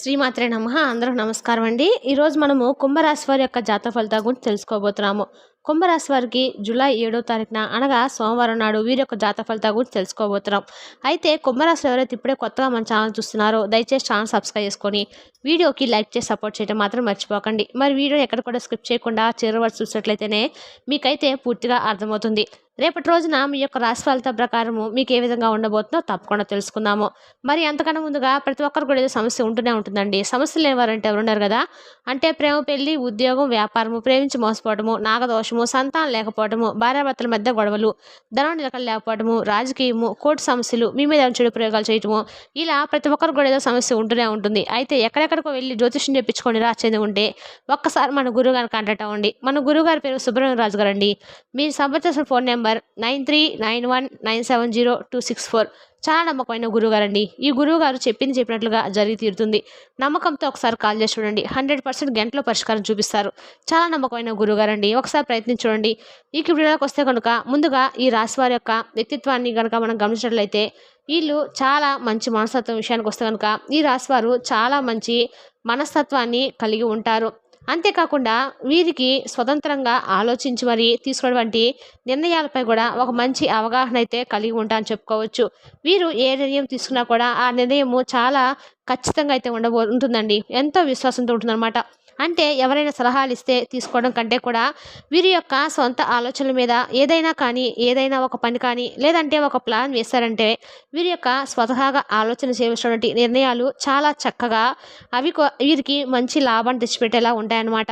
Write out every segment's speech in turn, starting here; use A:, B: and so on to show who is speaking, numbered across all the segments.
A: శ్రీమాత్రే నమ. అందరూ నమస్కారం అండి ఈరోజు మనము కుంభరాశి వారి యొక్క జాతక ఫలితాల గురించి తెలుసుకోబోతున్నాము. కుంభరాశి వారికి జూలై ఏడో తారీఖున అనగా సోమవారం నాడు వీరి యొక్క జాత ఫలితాల గురించి తెలుసుకోబోతున్నాం. అయితే కుంభరాశి ఎవరైతే ఇప్పుడే కొత్తగా మన ఛానల్ చూస్తున్నారో దయచేసి ఛానల్ సబ్స్క్రైబ్ చేసుకొని వీడియోకి లైక్ చేసి సపోర్ట్ చేయడం మాత్రం మర్చిపోకండి. మరి వీడియో ఎక్కడ కూడా స్కిప్ చేయకుండా చివరి చూసినట్లయితేనే మీకైతే పూర్తిగా అర్థమవుతుంది. రేపటి రోజున మీ యొక్క రాశి ఫలితం ప్రకారము మీకు ఏ విధంగా ఉండబోతుందో తప్పకుండా తెలుసుకుందాము. మరి అంతకన్నా ముందుగా ప్రతి ఒక్కరు కూడా ఏదో సమస్య ఉంటూనే ఉంటుందండి. సమస్యలు లేనివారంటే ఎవరున్నారు కదా? అంటే ప్రేమ పెళ్ళి ఉద్యోగం వ్యాపారము ప్రేమించి మోసపోవడము నాగదోషము సంతానం లేకపోవడము భార్యాభర్తల మధ్య గొడవలు ధనం నిలకలు లేకపోవడము రాజకీయము కోర్టు సమస్యలు మీ మీద చెడు ప్రయోగాలు చేయటము ఇలా ప్రతి ఒక్కరు కూడా ఏదో సమస్య ఉంటూనే ఉంటుంది. అయితే ఎక్కడెక్కడికో వెళ్ళి జ్యోతిష్యం చెప్పించుకొని రాసేది ఉంటే ఒక్కసారి మన గురువు గారిని కాంటాక్ట్ అవ్వండి. మన గురువు గారి పేరు సుబ్రహ్మణ్య రాజు గారు అండి. మీ సంప్రదించిన phone number nine three nine one nine seven zero two six four. చాలా నమ్మకమైన గురువుగారు అండి ఈ గురువు గారు చెప్పింది చెప్పినట్లుగా జరిగి తీరుతుంది. నమ్మకంతో ఒకసారి కాల్ చేసి చూడండి. హండ్రెడ్ పర్సెంట్ గంటలో పరిష్కారం చూపిస్తారు. చాలా నమ్మకమైన గురువుగారు అండి ఒకసారి ప్రయత్నించి చూడండి. ఈ వీడియోకి వస్తే కనుక ముందుగా ఈ రాశి వారి యొక్క వ్యక్తిత్వాన్ని కనుక మనం గమనించినట్లయితే వీళ్ళు చాలా మంచి మనస్తత్వం విషయానికి వస్తే కనుక ఈ రాశి వారు చాలా మంచి మనస్తత్వాన్ని కలిగి ఉంటారు. అంతేకాకుండా వీరికి స్వతంత్రంగా ఆలోచించి మరి తీసుకున్నటువంటి నిర్ణయాలపై కూడా ఒక మంచి అవగాహన అయితే కలిగి ఉంటా అని చెప్పుకోవచ్చు. వీరు ఏ నిర్ణయం తీసుకున్నా కూడా ఆ నిర్ణయము చాలా ఖచ్చితంగా అయితే ఉండబో ఉంటుందండి. ఎంతో విశ్వాసంతో ఉంటుందన్నమాట. అంటే ఎవరైనా సలహాలు ఇస్తే తీసుకోవడం కంటే కూడా వీరి యొక్క సొంత ఆలోచనల మీద ఏదైనా కానీ ఏదైనా ఒక పని కానీ లేదంటే ఒక ప్లాన్ వేశారంటే వీరి యొక్క స్వతహాగా ఆలోచన చేసినటువంటి నిర్ణయాలు చాలా చక్కగా అవి వీరికి మంచి లాభాన్ని తెచ్చిపెట్టేలా ఉంటాయన్నమాట.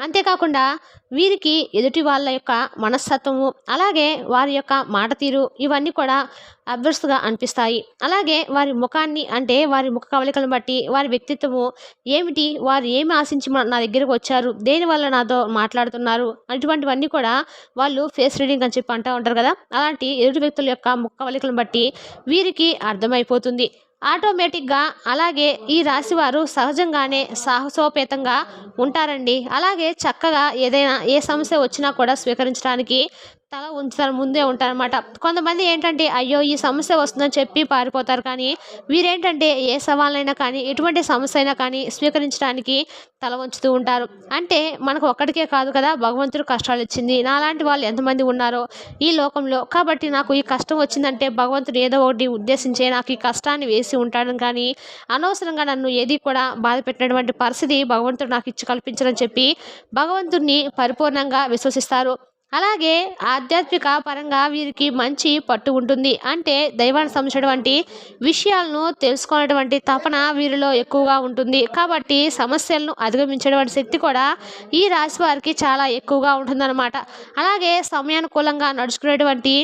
A: అంతేకాకుండా వీరికి ఎదుటి వాళ్ళ యొక్క మనస్తత్వము అలాగే వారి యొక్క మాట తీరు ఇవన్నీ కూడా అభ్యర్థుగా అనిపిస్తాయి. అలాగే వారి ముఖాన్ని అంటే వారి ముఖ కవలికలను బట్టి వారి వ్యక్తిత్వము ఏమిటి వారు ఏమి ఆశించి మన- నా దగ్గరకు వచ్చారు దేనివల్ల నాతో మాట్లాడుతున్నారు అటువంటివన్నీ కూడా వాళ్ళు ఫేస్ రీడింగ్ అని చెప్పి అంటూ ఉంటారు కదా. అలాంటి ఎదుటి వ్యక్తుల యొక్క ముఖ కవలికలను బట్టి వీరికి అర్థమైపోతుంది. ఆటోమేటిక్గా అలాగే ఈ రాశి వారు సహజంగానే సాహసోపేతంగా ఉంటారండి. అలాగే చక్కగా ఏదైనా ఏ సమస్య వచ్చినా కూడా స్వీకరించడానికి తల ఉంచుతారు ముందే ఉంటారనమాట కొంతమంది ఏంటంటే అయ్యో ఈ సమస్య వస్తుందని చెప్పి పారిపోతారు. కానీ వీరేంటంటే ఏ సవాళ్ళైనా కానీ ఎటువంటి సమస్య అయినా కానీ స్వీకరించడానికి తల వంచుతూ ఉంటారు. అంటే మనకు ఒక్కడికే కాదు కదా భగవంతుడు కష్టాలు ఇచ్చింది. నాలాంటి వాళ్ళు ఎంతమంది ఉన్నారో ఈ లోకంలో. కాబట్టి నాకు ఈ కష్టం వచ్చిందంటే భగవంతుడు ఏదో ఒకటి ఉద్దేశించే నాకు ఈ కష్టాన్ని వేసి ఉంటాడు. కానీ అనవసరంగా నన్ను ఏది కూడా బాధ పెట్టినటువంటి పరిస్థితి భగవంతుడు నాకు ఇచ్చి కల్పించడం చెప్పి భగవంతుడిని పరిపూర్ణంగా విశ్వసిస్తారు. అలాగే ఆధ్యాత్మిక పరంగా వీరికి మంచి పట్టు ఉంటుంది. అంటే దైవాన్ని సంబంధించినటువంటి విషయాలను తెలుసుకునేటువంటి తపన వీరిలో ఎక్కువగా ఉంటుంది. కాబట్టి సమస్యలను అధిగమించేటువంటి శక్తి కూడా ఈ రాశి వారికి చాలా ఎక్కువగా ఉంటుందన్నమాట. అలాగే సమయానుకూలంగా నడుచుకునేటువంటి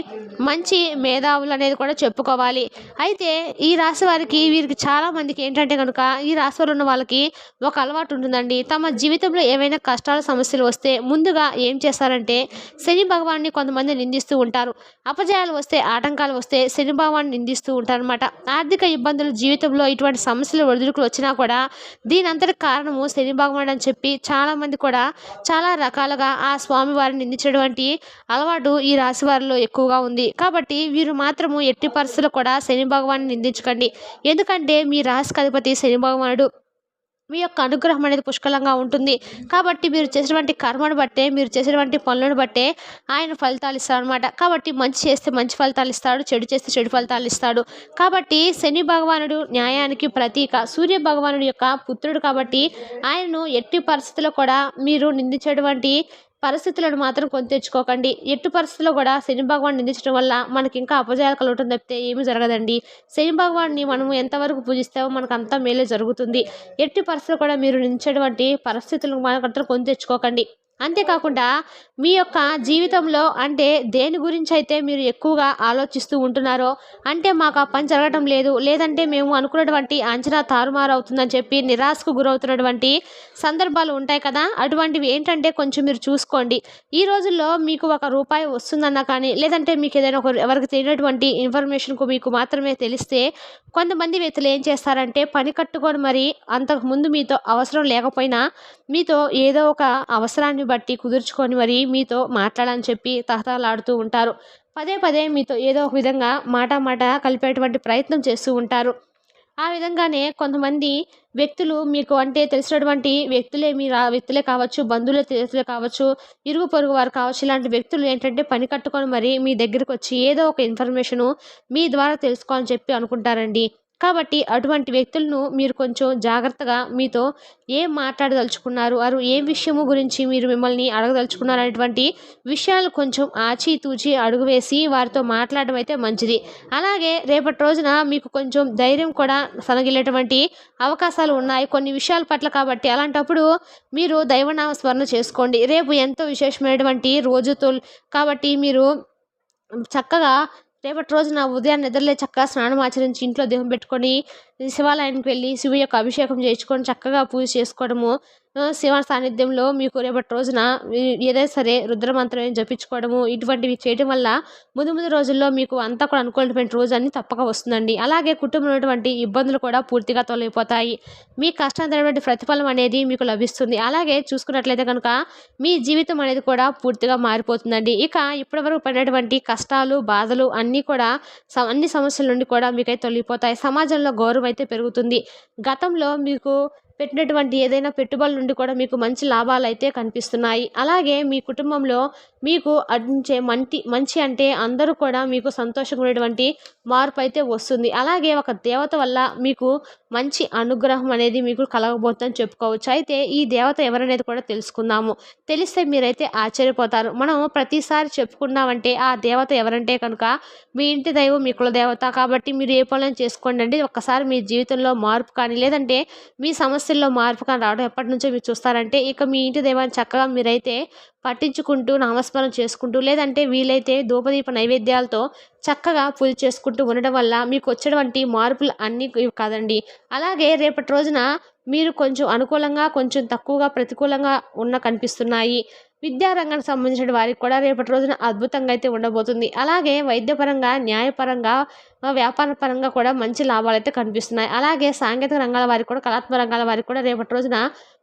A: మంచి మేధావులు అనేది కూడా చెప్పుకోవాలి. అయితే ఈ రాశి వారికి వీరికి చాలా మందికి ఏంటంటే కనుక ఈ రాశి వారు ఉన్న వాళ్ళకి ఒక అలవాటు ఉంటుందండి. తమ జీవితంలో ఏవైనా కష్టాలు సమస్యలు వస్తే ముందుగా ఏం చేస్తారంటే శని భగవాన్ని కొంతమంది నిందిస్తూ ఉంటారు. అపజయాలు వస్తే ఆటంకాలు వస్తే శని భగవాన్ని నిందిస్తూ ఉంటారనమాట ఆర్థిక ఇబ్బందులు జీవితంలో ఇటువంటి సమస్యలు ఒడిదుడుకులు వచ్చినా కూడా దీని అంతటి కారణము శని భగవాన్ అని చెప్పి చాలామంది కూడా చాలా రకాలుగా ఆ స్వామి వారిని నిందించేటువంటి అలవాటు ఈ రాశి వారిలో ఎక్కువగా ఉంది. కాబట్టి వీరు మాత్రము ఎట్టి పరిస్థితుల్లో కూడా శని భగవాన్ని నిందించకండి. ఎందుకంటే మీ రాశికి అధిపతి శని భగవానుడు. మీ యొక్క అనుగ్రహం అనేది పుష్కలంగా ఉంటుంది. కాబట్టి మీరు చేసినటువంటి కర్మను బట్టే మీరు చేసినటువంటి పనులను బట్టే ఆయన ఫలితాలు ఇస్తాడు అనమాట కాబట్టి మంచి చేస్తే మంచి ఫలితాలు ఇస్తాడు చెడు చేస్తే చెడు ఫలితాలు ఇస్తాడు. కాబట్టి శని భగవానుడు న్యాయానికి ప్రతీక. సూర్య భగవానుడు యొక్క పుత్రుడు కాబట్టి ఆయనను ఎట్టి పరిస్థితుల్లో కూడా మీరు నిందించేటువంటి పరిస్థితులను మాత్రం కొని తెచ్చుకోకండి. ఎట్టి పరిస్థితుల్లో కూడా శని భగవాన్ నిందించడం వల్ల మనకి ఇంకా అపజయాలు కలగటం తప్పితే ఏమీ జరగదండి. శని భగవాన్ని మనము ఎంతవరకు పూజిస్తామో మనకు అంతా మేలే జరుగుతుంది. ఎట్టి పరిస్థితులు కూడా మీరు నిందించేటువంటి పరిస్థితులను మాత్రం కొని తెచ్చుకోకండి. అంతేకాకుండా మీ యొక్క జీవితంలో అంటే దేని గురించి అయితే మీరు ఎక్కువగా ఆలోచిస్తూ ఉంటున్నారో అంటే మాకు ఆ పని జరగటం లేదు లేదంటే మేము అనుకున్నటువంటి అంచనా తారుమారు అవుతుందని చెప్పి నిరాశకు గురవుతున్నటువంటి సందర్భాలు ఉంటాయి కదా అటువంటివి ఏంటంటే కొంచెం మీరు చూసుకోండి. ఈ రోజుల్లో మీకు ఒక రూపాయి వస్తుందన్నా కానీ లేదంటే మీకు ఏదైనా ఒక ఎవరికి తెలియనటువంటి ఇన్ఫర్మేషన్కు మీకు మాత్రమే తెలిస్తే కొంతమంది వ్యక్తులు ఏం చేస్తారంటే పని కట్టుకొని మరి అంతకు ముందు మీతో అవసరం లేకపోయినా మీతో ఏదో ఒక అవసరాన్ని బట్టి కుదుర్చుకొని మరి మీతో మాట్లాడని చెప్పి తహతలాడుతూ ఉంటారు. పదే పదే మీతో ఏదో ఒక విధంగా మాట మాట కలిపేటువంటి ప్రయత్నం చేస్తూ ఉంటారు. ఆ విధంగానే కొంతమంది వ్యక్తులు మీకు అంటే తెలిసినటువంటి వ్యక్తులే మీ వ్యక్తులే కావచ్చు బంధువుల వ్యక్తులే కావచ్చు ఇరుగు పొరుగు వారు కావచ్చు ఇలాంటి వ్యక్తులు ఏంటంటే పని కట్టుకొని మరి మీ దగ్గరికి వచ్చి ఏదో ఒక ఇన్ఫర్మేషను మీ ద్వారా తెలుసుకోవాలని చెప్పి అనుకుంటారండి. కాబట్టి అటువంటి వ్యక్తులను మీరు కొంచెం జాగ్రత్తగా మీతో ఏం మాట్లాడదలుచుకున్నారు వారు ఏ విషయము గురించి మీరు మిమ్మల్ని అడగదలుచుకున్నారు అనేటువంటి విషయాలు కొంచెం ఆచితూచి అడుగు వేసి వారితో మాట్లాడడం అయితే మంచిది. అలాగే రేపటి రోజున మీకు కొంచెం ధైర్యం కూడా సనగిలేటువంటి అవకాశాలు ఉన్నాయి. కొన్ని విషయాల పట్ల కాబట్టి అలాంటప్పుడు మీరు దైవనామ స్మరణ చేసుకోండి. రేపు ఎంతో విశేషమైనటువంటి రోజుతో కాబట్టి మీరు చక్కగా రేపటి రోజున ఉదయాన్నే నిద్రలే చక్కగా స్నానం ఆచరించి ఇంట్లో దేహం పెట్టుకొని శివాలయానికి వెళ్ళి శివు యొక్క అభిషేకం చేయించుకొని చక్కగా పూజ చేసుకోవడము శివ సాన్నిధ్యంలో మీకు రేపటి రోజున ఏదైనా సరే రుద్రమంత్రం జపించుకోవడము ఇటువంటివి చేయడం వల్ల ముందు ముందు రోజుల్లో మీకు అంతా కూడా అనుకున్నటువంటి రోజు అన్ని తప్పక వస్తుందండి. అలాగే కుటుంబంలో ఉన్నటువంటి ఇబ్బందులు కూడా పూర్తిగా తొలగిపోతాయి. మీ కష్టానికి ప్రతిఫలం అనేది మీకు లభిస్తుంది. అలాగే చూసుకున్నట్లయితే కనుక మీ జీవితం అనేది కూడా పూర్తిగా మారిపోతుందండి. ఇక ఇప్పటివరకు పడినటువంటి కష్టాలు బాధలు అన్నీ కూడా అన్ని సమస్యల నుండి కూడా మీకైతే తొలగిపోతాయి. సమాజంలో గౌరవం అయితే పెరుగుతుంది. గతంలో మీకు పెట్టినటువంటి ఏదైనా పెట్టుబడుల నుండి కూడా మీకు మంచి లాభాలు అయితే కనిపిస్తున్నాయి. అలాగే మీ కుటుంబంలో మీకు అందించే మంచి మంచి అంటే అందరూ కూడా మీకు సంతోషంగా ఉండేటువంటి మార్పు అయితే వస్తుంది. అలాగే ఒక దేవత వల్ల మీకు మంచి అనుగ్రహం అనేది మీకు కలగబోతుందని చెప్పుకోవచ్చు. అయితే ఈ దేవత ఎవరనేది కూడా తెలుసుకుందాము. తెలిస్తే మీరైతే ఆశ్చర్యపోతారు. మనం ప్రతిసారి చెప్పుకున్నామంటే ఆ దేవత ఎవరంటే కనుక మీ ఇంటి దైవం మీ కుల దేవత కాబట్టి మీరు ఏ పనులను చేసుకోండి అండి. ఒక్కసారి మీ జీవితంలో మార్పు కానీ లేదంటే మీ సమస్యల్లో మార్పు కానీ రావడం ఎప్పటి నుంచో మీరు చూస్తారంటే ఇక మీ ఇంటి దైవాన్ని చక్కగా మీరైతే పట్టించుకుంటూ నామస్మరణ చేసుకుంటూ లేదంటే వీలైతే ధూపదీప నైవేద్యాలతో చక్కగా పూజ చేసుకుంటూ ఉండడం వల్ల మీకు వచ్చేటువంటి మార్పులు అన్నీ కాదండి. అలాగే రేపటి రోజున మీరు కొంచెం అనుకూలంగా కొంచెం తక్కువగా ప్రతికూలంగా ఉన్న కనిపిస్తున్నాయి. విద్యారంగానికి సంబంధించిన వారికి కూడా రేపటి రోజున అద్భుతంగా అయితే ఉండబోతుంది. అలాగే వైద్యపరంగా న్యాయపరంగా వ్యాపార పరంగా కూడా మంచి లాభాలు అయితే కనిపిస్తున్నాయి. అలాగే సాంకేతిక రంగాల వారికి కూడా కళాత్మక రంగాల వారికి కూడా రేపటి రోజున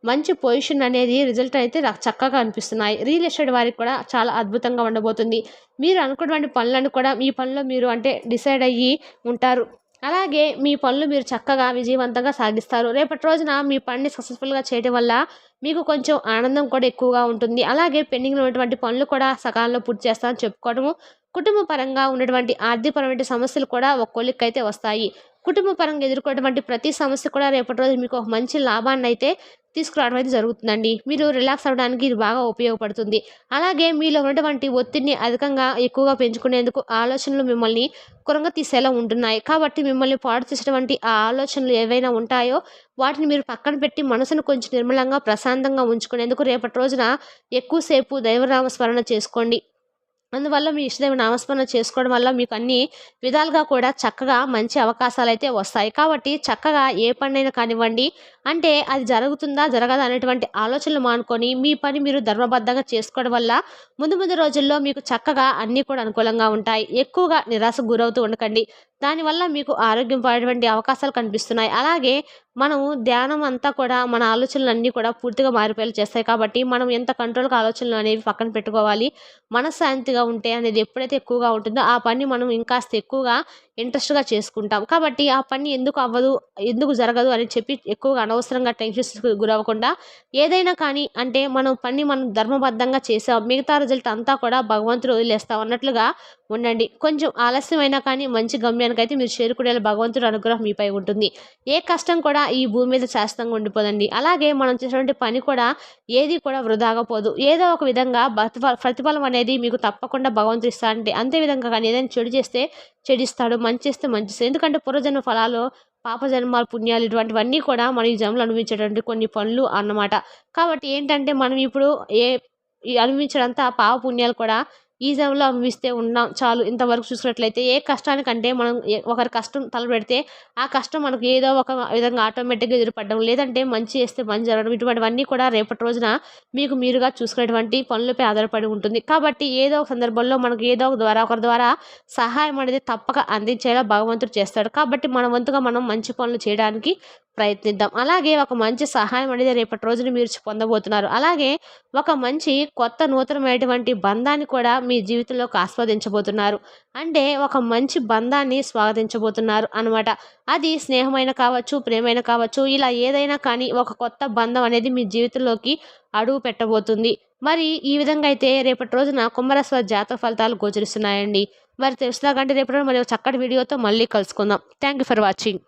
A: మంచి పొజిషన్ అనేది రిజల్ట్ అయితే చక్కగా కనిపిస్తున్నాయి రియల్ ఎస్టేట్ వారికి కూడా చాలా అద్భుతంగా ఉండబోతుంది. మీరు అనుకున్నటువంటి పనులను కూడా మీ పనిలో మీరు అంటే డిసైడ్ అయ్యి ఉంటారు. అలాగే మీ పనులు మీరు చక్కగా విజయవంతంగా సాగిస్తారు. రేపటి రోజున మీ పనిని సక్సెస్ఫుల్గా చేయడం వల్ల మీకు కొంచెం ఆనందం కూడా ఎక్కువగా ఉంటుంది. అలాగే పెండింగ్లో ఉన్నటువంటి పనులు కూడా సకాలంలో పూర్తి చేస్తామని చెప్పుకోవడము కుటుంబ పరంగా ఉన్నటువంటి ఆర్థికపరమైన సమస్యలు కూడా ఒక్కొక్కరికైతే వస్తాయి. కుటుంబ పరంగా ఎదుర్కొన్నటువంటి ప్రతి సమస్య కూడా రేపటి రోజు మీకు ఒక మంచి లాభాన్ని అయితే తీసుకురావడం అయితే జరుగుతుందండి. మీరు రిలాక్స్ అవ్వడానికి ఇది బాగా ఉపయోగపడుతుంది. అలాగే మీలో ఉన్నటువంటి ఒత్తిడిని అధికంగా ఎక్కువగా పెంచుకునేందుకు ఆలోచనలు మిమ్మల్ని కురంగా తీసేలా ఉంటున్నాయి. కాబట్టి మిమ్మల్ని పాడు చేసేటువంటి ఆ ఆలోచనలు ఏవైనా ఉంటాయో వాటిని మీరు పక్కన పెట్టి మనసును కొంచెం నిర్మలంగా ప్రశాంతంగా ఉంచుకునేందుకు రేపటి రోజున ఎక్కువసేపు దైవనామ స్మరణ చేసుకోండి. అందువల్ల మీ ఇష్టదేవి నామస్మరణ చేసుకోవడం వల్ల మీకు అన్ని విధాలుగా కూడా చక్కగా మంచి అవకాశాలు అయితే వస్తాయి. కాబట్టి చక్కగా ఏ పనైనా కానివ్వండి అంటే అది జరుగుతుందా జరగదా అనేటువంటి ఆలోచనలు మానుకొని మీ పని మీరు ధర్మబద్ధంగా చేసుకోవడం వల్ల ముందు ముందు రోజుల్లో మీకు చక్కగా అన్నీ కూడా అనుకూలంగా ఉంటాయి. ఎక్కువగా నిరాశకు గురవుతూ ఉండకండి. దానివల్ల మీకు ఆరోగ్యం పడేటువంటి అవకాశాలు కనిపిస్తున్నాయి. అలాగే మనము ధ్యానం అంతా కూడా మన ఆలోచనలు అన్నీ కూడా పూర్తిగా మారిపోయేలా చేస్తాయి. కాబట్టి మనం ఎంత కంట్రోల్గా ఆలోచనలు అనేవి పక్కన పెట్టుకోవాలి మనశ్శాంతిగా ఉంటే అనేది ఎప్పుడైతే ఎక్కువగా ఉంటుందో ఆ పని మనం ఇంకాస్త ఎక్కువగా ఇంట్రెస్ట్గా చేసుకుంటాం. కాబట్టి ఆ పని ఎందుకు అవ్వదు ఎందుకు జరగదు అని చెప్పి ఎక్కువగా అనవసరంగా టెన్షన్స్ గురవ్వకుండా ఏదైనా కానీ అంటే మనం పని మనం ధర్మబద్ధంగా చేసాం మిగతా రిజల్ట్ అంతా కూడా భగవంతుడు వదిలేస్తాం అన్నట్లుగా ఉండండి. కొంచెం ఆలస్యమైనా కానీ మంచి గమ్యానికైతే మీరు చేరుకునేలా భగవంతుడు అనుగ్రహం మీపై ఉంటుంది. ఏ కష్టం కూడా ఈ భూమి మీద శాశ్వతంగా ఉండిపోదండి. అలాగే మనం చేసినటువంటి పని కూడా ఏది కూడా వృధాగా పోదు ఏదో ఒక విధంగా ప్రతిఫలం అనేది మీకు తప్పకుండా భగవంతుడు ఇస్తా అంటే అంతే విధంగా కానీ ఏదైనా చెడు చేస్తే చెడిస్తాడు మంచి చేస్తే మంచి ఎందుకంటే పూర్వజన్మ ఫలాలు పాపజన్మాలు పుణ్యాలు ఇటువంటివన్నీ కూడా మనం ఈ జన్మలు అనుభవించేటువంటి కొన్ని పనులు అన్నమాట. కాబట్టి ఏంటంటే మనం ఇప్పుడు ఏ అనుభవించడంతా పాప పుణ్యాలు కూడా ఈ జన్మలో అనుభవిస్తే ఉన్నాం చాలు. ఇంతవరకు చూసినట్లయితే ఏ కష్టానికంటే మనం ఒకరి కష్టం తలపెడితే ఆ కష్టం మనకు ఏదో ఒక విధంగా ఆటోమేటిక్గా ఎదురుపడడం లేదంటే మంచి చేస్తే మంచి జరగడం ఇటువంటివన్నీ కూడా రేపటి రోజున మీకు మీరుగా చూసుకునేటువంటి పనులపై ఆధారపడి ఉంటుంది. కాబట్టి ఏదో ఒక సందర్భంలో మనకు ఏదో ఒక ద్వారా ఒకరి ద్వారా సహాయం అనేది తప్పక అందించేలా భగవంతుడు చేస్తాడు. కాబట్టి మన వంతుగా మనం మంచి పనులు చేయడానికి ప్రయత్నిద్దాం. అలాగే ఒక మంచి సహాయం అనేది రేపటి రోజున మీరు పొందబోతున్నారు. అలాగే ఒక మంచి కొత్త నూతనమైనటువంటి బంధాన్ని కూడా మీ మీ జీవితంలోకి ఆస్వాదించబోతున్నారు. అంటే ఒక మంచి బంధాన్ని స్వాగతించబోతున్నారు అనమాట అది స్నేహమైన కావచ్చు ప్రేమైన కావచ్చు ఇలా ఏదైనా కానీ ఒక కొత్త బంధం అనేది మీ జీవితంలోకి అడుగు పెట్టబోతుంది. మరి ఈ విధంగా అయితే రేపటి రోజున కుంభరాశి జాతక ఫలితాలు గోచరిస్తున్నాయండి. మరి తెలుసులాగంటే రేపటి రోజు మరి చక్కటి వీడియోతో మళ్ళీ కలుసుకుందాం. Thank you for watching